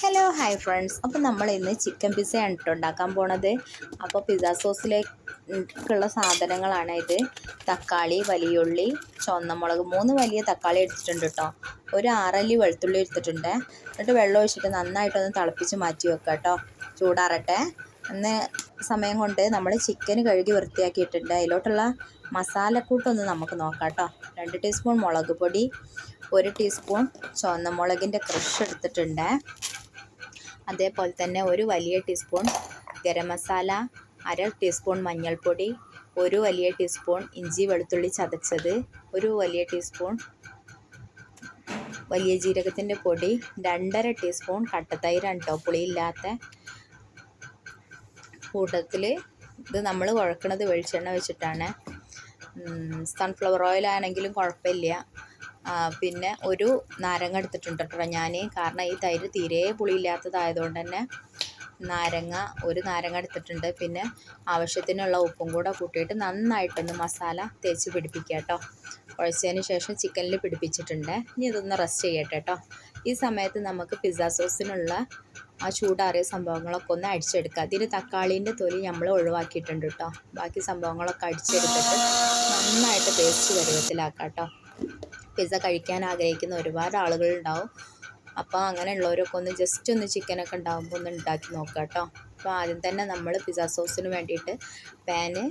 Hello hi friends അപ്പോൾ നമ്മൾ ഇന്ന് ചിക്കൻ പിസ്സയാണ് കേട്ടോ ഉണ്ടാക്കാൻ പോണത്. അപ്പോൾ പിസ്സ സോസിലേക്കുള്ള സാധനങ്ങളാണ് ഇത്. തക്കാളി വലിയുള്ളി ചുവന്നമുളക് മൂന്ന് വലിയ തക്കാളി എടുത്തിട്ടുണ്ട് കേട്ടോ ഒരു ആറല്ലി വെളുത്തുള്ളി എടുത്തിട്ടുണ്ട്. എന്നിട്ട് വെള്ളം ഒഴിച്ചിട്ട് നന്നായിട്ടൊന്ന് തിളപ്പിച്ച് മാറ്റി വെക്കുക കേട്ടോ ചൂടാറട്ടെ. അന്ന് സമയം കൊണ്ട് നമ്മൾ ചിക്കൻ കഴുകി വൃത്തിയാക്കിയിട്ടുണ്ട്. അതിലോട്ടുള്ള മസാലക്കൂട്ടൊന്ന് നമുക്ക് നോക്കാം കേട്ടോ രണ്ട് ടീസ്പൂൺ മുളക് പൊടി ഒരു ടീസ്പൂൺ ചുവന്ന മുളകിന്റെ ക്രഷ് എടുത്തിട്ടുണ്ട്. അതേപോലെ തന്നെ ഒരു വലിയ ടീസ്പൂൺ ഗരം മസാല അര ടീസ്പൂൺ മഞ്ഞൾപ്പൊടി ഒരു വലിയ ടീസ്പൂൺ ഇഞ്ചി വെളുത്തുള്ളി ചതച്ചത് ഒരു വലിയ ടീസ്പൂൺ വലിയ ജീരകത്തിന്റെ പൊടി രണ്ടര ടീസ്പൂൺ കട്ടത്തൈരാണ് കേട്ടോ പുളിയില്ലാത്ത കൂട്ടത്തിൽ ഇത് നമ്മൾ കുഴക്കണത് വെളിച്ചെണ്ണ വെച്ചിട്ടാണ്. സൺഫ്ലവർ ഓയിൽ ആണെങ്കിലും കുഴപ്പമില്ല. പിന്നെ ഒരു നാരങ്ങ എടുത്തിട്ടുണ്ട് കേട്ടോ ഞാൻ കാരണം ഈ തൈര് തീരെ പുളിയില്ലാത്തതായതുകൊണ്ട് തന്നെ നാരങ്ങ ഒരു നാരങ്ങ എടുത്തിട്ടുണ്ട്. പിന്നെ ആവശ്യത്തിനുള്ള ഉപ്പും കൂടെ കൂട്ടിയിട്ട് നന്നായിട്ടൊന്ന് മസാല തേച്ച് പിടിപ്പിക്കുക കേട്ടോ. കുഴച്ചതിന് ശേഷം ചിക്കനിൽ പിടിപ്പിച്ചിട്ടുണ്ട്. ഇനി ഇതൊന്ന് റെസ്റ്റ് ചെയ്യട്ടെ കേട്ടോ. ഈ സമയത്ത് നമുക്ക് പിസ്സ സോസിനുള്ള ആ ചൂടാറിയ സംഭവങ്ങളൊക്കെ ഒന്ന് അടിച്ചെടുക്കുക അതിന് തക്കാളീന്റെ തൊലി നമ്മൾ ഒഴിവാക്കിയിട്ടുണ്ട് കേട്ടോ. ബാക്കി സംഭവങ്ങളൊക്കെ അടിച്ചെടുത്തിട്ട് നന്നായിട്ട് പേസ്റ്റ് പരുവത്തിലാക്കാം കേട്ടോ. പിസ്സ കഴിക്കാൻ ആഗ്രഹിക്കുന്ന ഒരുപാട് ആളുകളുണ്ടാവും. അപ്പോൾ അങ്ങനെയുള്ളവരൊക്കെ ഒന്ന് ജസ്റ്റ് ഒന്ന് ചിക്കനൊക്കെ ഉണ്ടാകുമ്പോൾ ഒന്ന് ഉണ്ടാക്കി നോക്കുക കേട്ടോ അപ്പോൾ ആദ്യം തന്നെ നമ്മൾ പിസ്സ സോസിന് വേണ്ടിയിട്ട് പാന്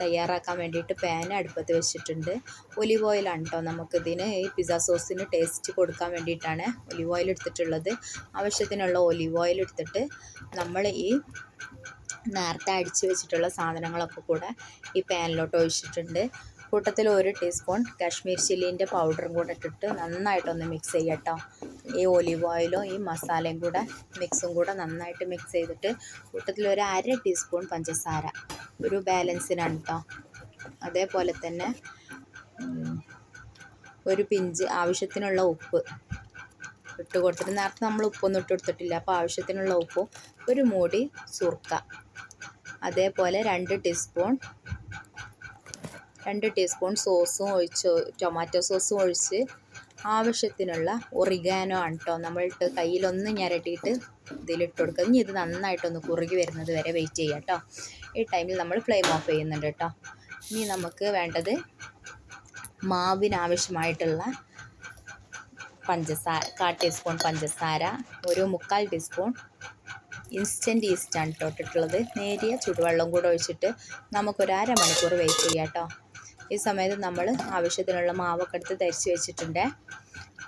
തയ്യാറാക്കാൻ വേണ്ടിയിട്ട് പാൻ അടുപ്പത്ത് വെച്ചിട്ടുണ്ട്. ഒലിവ് ഓയിലാണ് കേട്ടോ നമുക്കിതിന് ഈ പിസ്സ സോസിന് ടേസ്റ്റ് കൊടുക്കാൻ വേണ്ടിയിട്ടാണ് ഒലിവ് ഓയിൽ എടുത്തിട്ടുള്ളത്. ആവശ്യത്തിനുള്ള ഒലിവ് ഓയിൽ എടുത്തിട്ട് നമ്മൾ ഈ നേരത്തെ അടിച്ച് വെച്ചിട്ടുള്ള സാധനങ്ങളൊക്കെ കൂടെ ഈ പാനിലോട്ട് ഒഴിച്ചിട്ടുണ്ട്. കൂട്ടത്തിൽ ഒരു ടീസ്പൂൺ കാശ്മീർ ചില്ലീന്റെ പൗഡറും കൂടെ ഇട്ടിട്ട് നന്നായിട്ടൊന്ന് മിക്സ് ചെയ്യട്ടോ. ഈ ഒലിവ് ഓയിലും ഈ മസാലയും കൂടെ മിക്സും കൂടെ നന്നായിട്ട് മിക്സ് ചെയ്തിട്ട് കൂട്ടത്തിൽ ഒരു അര ടീസ്പൂൺ പഞ്ചസാര. ഒരു ബാലൻസിനാണ് കേട്ടോ അതേപോലെ തന്നെ ഒരു പിഞ്ച് ആവശ്യത്തിനുള്ള ഉപ്പ് ഇട്ട് കൊടുത്തിട്ട് നേരത്തെ നമ്മൾ ഉപ്പൊന്നും ഇട്ട് കൊടുത്തിട്ടില്ല. അപ്പോൾ ആവശ്യത്തിനുള്ള ഉപ്പും ഒരു മൂടി സുർക്ക. അതേപോലെ രണ്ട് ടീസ്പൂൺ രണ്ട് ടീസ്പൂൺ സോസും ഒഴിച്ച് ടൊമാറ്റോ സോസും ഒഴിച്ച് ആവശ്യത്തിനുള്ള ഒറിഗാനോ ആണ് നമ്മളിട്ട് കയ്യിലൊന്ന് ഞരട്ടിയിട്ട് ഇതിലിട്ട് കൊടുക്കുക. ഇനി ഇത് നന്നായിട്ടൊന്ന് കുറുകി വരുന്നത് വരെ വെയിറ്റ് ചെയ്യാം കേട്ടോ ഈ ടൈമിൽ നമ്മൾ ഫ്ലെയിം ഓഫ് ചെയ്യുന്നുണ്ട് കേട്ടോ ഇനി നമുക്ക് വേണ്ടത് മാവിനാവശ്യമായിട്ടുള്ള പഞ്ചസാര കാ ടീസ്പൂൺ പഞ്ചസാര ഒരു മുക്കാൽ ടീസ്പൂൺ ഇൻസ്റ്റന്റ് ഈസ്റ്റാണ് കേട്ടോ ഇട്ടിട്ടുള്ളത്. നേരിയ ചുടുവെള്ളം കൂടെ ഒഴിച്ചിട്ട് നമുക്കൊരു അരമണിക്കൂർ വെയിറ്റ് ചെയ്യാം കേട്ടോ ഈ സമയത്ത് നമ്മൾ ആവശ്യത്തിനുള്ള മാവൊക്കെ എടുത്ത് തരിച്ച് വെച്ചിട്ടുണ്ട്.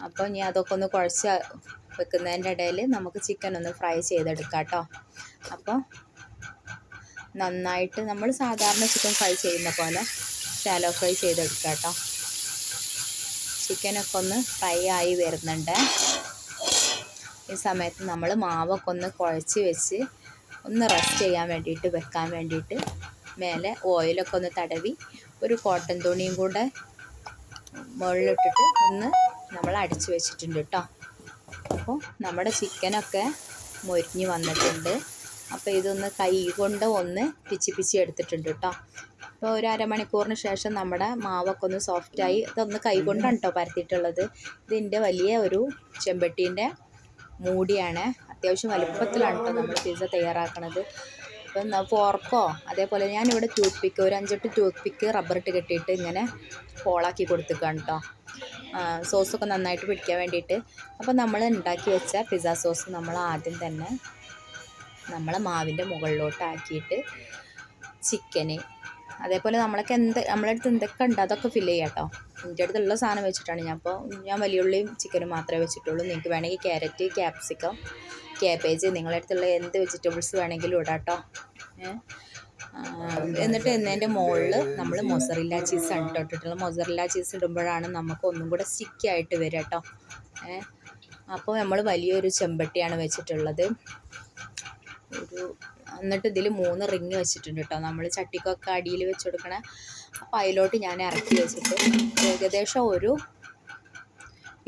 അപ്പോൾ ഇനി അതൊക്കെ ഒന്ന് കുഴച്ച് വെക്കുന്നതിന്റെ ഇടയിൽ നമുക്ക് ചിക്കൻ ഒന്ന് ഫ്രൈ ചെയ്തെടുക്കാം കേട്ടോ അപ്പോൾ നന്നായിട്ട് നമ്മൾ സാധാരണ ചിക്കൻ ഫ്രൈ ചെയ്യുന്ന പോലെ ഷാലോ ഫ്രൈ ചെയ്തെടുക്കാം കേട്ടോ ചിക്കനൊക്കെ ഒന്ന് ഫ്രൈ ആയി വരുന്നുണ്ട്. ഈ സമയത്ത് നമ്മൾ മാവൊക്കെ ഒന്ന് കുഴച്ച് വെച്ച് ഒന്ന് റെസ്റ്റ് ചെയ്യാൻ വേണ്ടിയിട്ട് വെക്കാൻ വേണ്ടിയിട്ട് മേലെ ഓയിലൊക്കെ ഒന്ന് തടവി ഒരു കോട്ടൺ തുണിയും കൂടെ മുകളിലിട്ടിട്ട് ഒന്ന് നമ്മൾ അടിച്ച് വെച്ചിട്ടുണ്ട് കേട്ടോ അപ്പോൾ നമ്മുടെ ചിക്കനൊക്കെ മൊരിഞ്ഞ് വന്നിട്ടുണ്ട്. അപ്പോൾ ഇതൊന്ന് കൈ കൊണ്ട് ഒന്ന് പിച്ചി പിച്ചി എടുത്തിട്ടുണ്ട് കേട്ടോ അപ്പോൾ ഒരു അരമണിക്കൂറിന് ശേഷം നമ്മുടെ മാവൊക്കെ ഒന്ന് സോഫ്റ്റായി ഇതൊന്ന് കൈ കൊണ്ടാണ് കേട്ടോ പരത്തിയിട്ടുള്ളത്. ഇതിന്റെ വലിയ ഒരു ചെമ്പട്ടീന്റെ മൂടിയാണ്. അത്യാവശ്യം വലുപ്പത്തിലാണ് കേട്ടോ നമ്മൾ പിസ്സ തയ്യാറാക്കണത്. ഇപ്പം ഫോർക്കോ അതേപോലെ ഞാനിവിടെ ടൂത്ത് പിക്ക് ഒരു അഞ്ചെട്ട് ടൂത്ത് പിക്ക് റബ്ബറിട്ട് കെട്ടിയിട്ട് ഇങ്ങനെ ഹോളാക്കി കൊടുത്തേക്കാണ് കേട്ടോ സോസൊക്കെ നന്നായിട്ട് പിടിക്കാൻ വേണ്ടിയിട്ട്. അപ്പോൾ നമ്മൾ ഉണ്ടാക്കി വെച്ച പിസ്സ സോസ് നമ്മൾ ആദ്യം തന്നെ നമ്മൾ മാവിന്റെ മുകളിലോട്ട് ആക്കിയിട്ട് ചിക്കന് അതേപോലെ നമ്മളൊക്കെ എന്ത് നമ്മളെ അടുത്ത് എന്തൊക്കെ ഉണ്ട് അതൊക്കെ ഫില്ല് ചെയ്യാം കേട്ടോ എന്റെ അടുത്തുള്ള സാധനം വെച്ചിട്ടാണ് ഞാൻ. അപ്പോൾ ഞാൻ വലിയ ഉള്ളിയും ചിക്കനും മാത്രമേ വെച്ചിട്ടുള്ളൂ. നിങ്ങൾക്ക് വേണമെങ്കിൽ ക്യാരറ്റ് ക്യാപ്സിക്കം ക്യാബേജ് നിങ്ങളുടെ അടുത്തുള്ള എന്ത് വെജിറ്റബിൾസ് വേണമെങ്കിലും ഇടാം കേട്ടോ എന്നിട്ട് എന്നതിന്റെ മുകളിൽ നമ്മൾ മൊസറില്ല ചീസ് ആണ് കേട്ടോ ഇട്ടിട്ടുള്ളത്. മൊസറില്ല ചീസ് ഇടുമ്പോഴാണ് നമുക്ക് ഒന്നും കൂടെ സ്റ്റിക്കി ആയിട്ട് വരിക കേട്ടോ. അപ്പോൾ നമ്മൾ വലിയൊരു ചെമ്പട്ടിയാണ് വെച്ചിട്ടുള്ളത്. ഒരു എന്നിട്ട് ഇതിൽ മൂന്ന് റിങ് വെച്ചിട്ടുണ്ട് കേട്ടോ. നമ്മൾ ചട്ടിക്കൊക്കെ അടിയിൽ വെച്ച് കൊടുക്കണേ അപ്പോൾ അതിലോട്ട് ഞാൻ ഇറക്കി വെച്ചിട്ട് ഏകദേശം ഒരു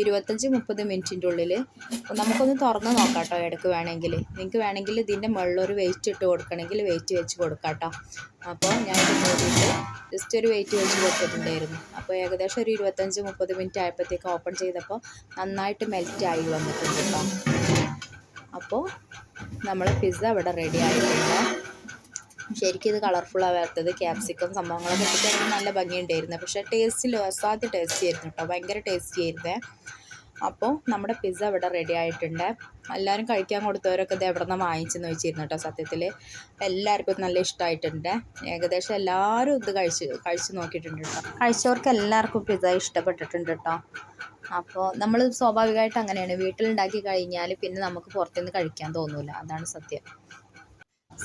ഇരുപത്തഞ്ച് മുപ്പത് മിനിറ്റിന്റെ ഉള്ളിൽ നമുക്കൊന്ന് തുറന്ന് നോക്കാം കേട്ടോ ഇടയ്ക്ക് വേണമെങ്കിൽ നിങ്ങൾക്ക് വേണമെങ്കിൽ ഇതിന്റെ മുകളിലൊരു വെയിറ്റ് ഇട്ട് കൊടുക്കണമെങ്കിൽ വെയിറ്റ് വെച്ച് കൊടുക്കാം കേട്ടോ അപ്പോൾ ഞാൻ ഇത് ജസ്റ്റ് ഒരു വെയിറ്റ് വെച്ച് കൊടുത്തിട്ടുണ്ടായിരുന്നു. അപ്പോൾ ഏകദേശം ഒരു ഇരുപത്തഞ്ച് മുപ്പത് മിനിറ്റ് ആയപ്പോഴത്തേക്ക് ഓപ്പൺ ചെയ്തപ്പോൾ നന്നായിട്ട് മെൽറ്റ് ആയി വന്നിട്ടുണ്ട് കേട്ടോ അപ്പോൾ നമ്മൾ പിസ്സ ഇവിടെ റെഡി ആയിട്ടുണ്ട്. ശരിക്കും ഇത് കളർഫുൾ ആവാത്തത് ക്യാപ്സിക്കം സംഭവങ്ങളൊക്കെ ഇട്ടിട്ട് നല്ല ഭംഗിയുണ്ടായിരുന്നു. പക്ഷേ ടേസ്റ്റിൽ അസാധ്യ ടേസ്റ്റി ആയിരുന്നു കേട്ടോ. ഭയങ്കര ടേസ്റ്റി ആയിരുന്നേ. അപ്പോൾ നമ്മുടെ പിസ്സ ഇവിടെ റെഡി ആയിട്ടുണ്ട്. എല്ലാവരും കഴിക്കാൻ കൊടുത്തവരൊക്കെ ഇത് എവിടെ നിന്ന് വാങ്ങിച്ചെന്ന് വെച്ചിരുന്നു കേട്ടോ സത്യത്തിൽ എല്ലാവർക്കും നല്ല ഇഷ്ടമായിട്ടുണ്ട് ഏകദേശം എല്ലാവരും ഇത് കഴിച്ച് കഴിച്ച് നോക്കിയിട്ടുണ്ട് കേട്ടോ. കഴിച്ചവർക്ക് എല്ലാവർക്കും പിസ്സ ഇഷ്ടപ്പെട്ടിട്ടുണ്ട് കേട്ടോ. അപ്പോൾ നമ്മൾ സ്വാഭാവികമായിട്ട് അങ്ങനെയാണ്. വീട്ടിലുണ്ടാക്കി കഴിഞ്ഞാൽ പിന്നെ നമുക്ക് പുറത്തുനിന്ന് കഴിക്കാൻ തോന്നില്ല അതാണ് സത്യം.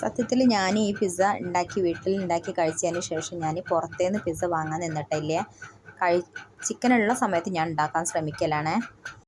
സത്യത്തിൽ ഞാൻ ഈ പിസ്സ ഉണ്ടാക്കി വീട്ടിൽ ഉണ്ടാക്കി കഴിച്ചതിന് ശേഷം ഞാൻ പുറത്തേന്ന് പിസ്സ വാങ്ങാൻ നിന്നിട്ടില്ല. കഴി ചിക്കനുള്ള സമയത്ത് ഞാൻ ഉണ്ടാക്കാൻ ശ്രമിക്കലാണേ.